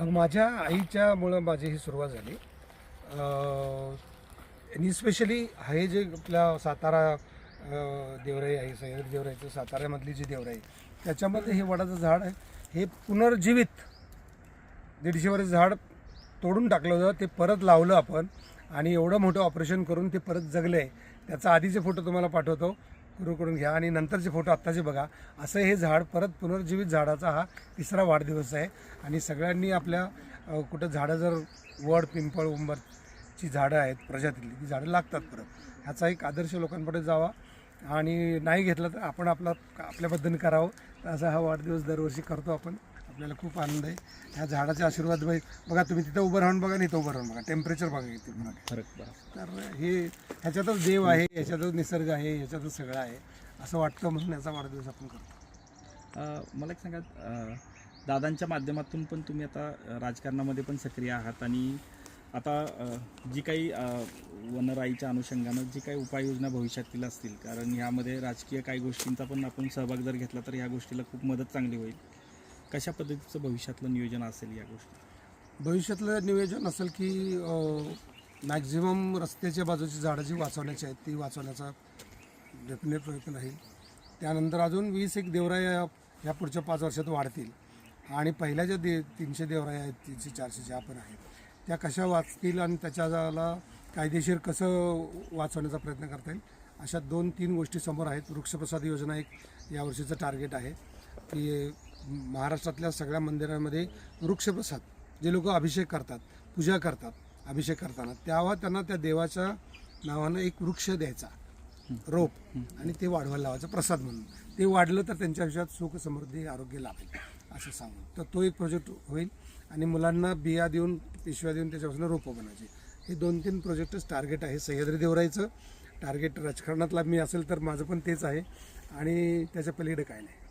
माझ्या आईच्यामुळं माझी ही सुरुवात झाली. आणि स्पेशली हे जे आपल्या सातारा देवराई आहे सह्याद्री देवराईचं साताऱ्यामधली जी देवराई त्याच्यामध्ये हे वडाचं झाड आहे. हे पुनर्जीवित दीडशे वर्ष झाड तोडून टाकलं होतं ते परत लावलं आपण आणि एवढं मोठं ऑपरेशन करून ते परत जगलं. आहे त्याचा आधीचे फोटो तुम्हाला पाठवतो. सुरू करून घ्या. आणि नंतरचे फोटो आत्ताचे बघा. असं हे झाड परत पुनर्जीवित झाडाचा हा तिसरा वाढदिवस आहे. आणि सगळ्यांनी आपल्या कुठं झाडं जर वड पिंपळ उंबरची झाडं आहेत प्रजातीतली ती झाडं लागतात परत. ह्याचा एक आदर्श लोकांपुढे जावा. आणि नाही घेतलं तर आपण आपला आपल्या पद्धतीने करावं. तर असा हा वाढदिवस दरवर्षी करतो आपण. आपल्याला खूप आनंद आहे. ह्या झाडाचे आशीर्वाद बाई बघा तुम्ही तिथं उभं राहून बघा आणि इथं उभं राहून बघा. टेम्परेचर बघा किती फरक तर हे ह्याच्यातच देव आहे ह्याच्यातच निसर्ग आहे ह्याच्यातच सगळं आहे. असं वाटतं म्हणून याचा वाढदिवस आपण करतो. मला एक सांगा दादांच्या माध्यमातून पण तुम्ही आता राजकारणामध्ये पण सक्रिय आहात आणि आता जी काही वनराईच्या अनुषंगानं जी काही उपाययोजना भविष्यातील असतील कारण ह्यामध्ये राजकीय काही गोष्टींचा पण आपण सहभाग जर घेतला तर ह्या गोष्टीला खूप मदत चांगली होईल. कशा पद्धतीचं भविष्यातलं नियोजन असेल या गोष्टी? भविष्यातलं नियोजन असेल की मॅक्झिमम रस्त्याच्या बाजूची झाडं जी वाचवण्याची आहेत ती वाचवण्याचा डेफिनेट प्रयत्न राहील. त्यानंतर अजून वीस एक देवराया ह्या पुढच्या पाच वर्षात वाढतील. आणि पहिल्या ज्या दे तीनशे देवराया आहेत तीनशे चारशे ज्या पण आहेत त्या कशा वाचतील आणि त्याच्याला कायदेशीर कसं वाचवण्याचा प्रयत्न करता येईल अशा दोन तीन गोष्टी समोर आहेत. वृक्षप्रसाद योजना एक यावर्षीचं टार्गेट आहे की महाराष्ट्रातल्या सगळ्या मंदिरांमध्ये वृक्षप्रसाद जे लोक अभिषेक करतात पूजा करतात अभिषेक करताना तेव्हा त्यांना त्या देवाच्या नावानं एक वृक्ष द्यायचा रोप आणि ते वाढवायला लावायचं प्रसाद म्हणून. ते वाढलं तर त्यांच्या आयुष्यात सुख समृद्धी आरोग्य लाभेल असं सांगून. तर तो एक प्रोजेक्ट होईल आणि मुलांना बिया देऊन पिशव्या देऊन त्याच्यापासून रोपं बनायचे. हे दोन तीन प्रोजेक्टच टार्गेट आहे. सह्याद्री देवरायचं टार्गेट राजकारणातला मी असेल तर माझं पण तेच आहे. आणि त्याच्या पलीकडे काय नाही.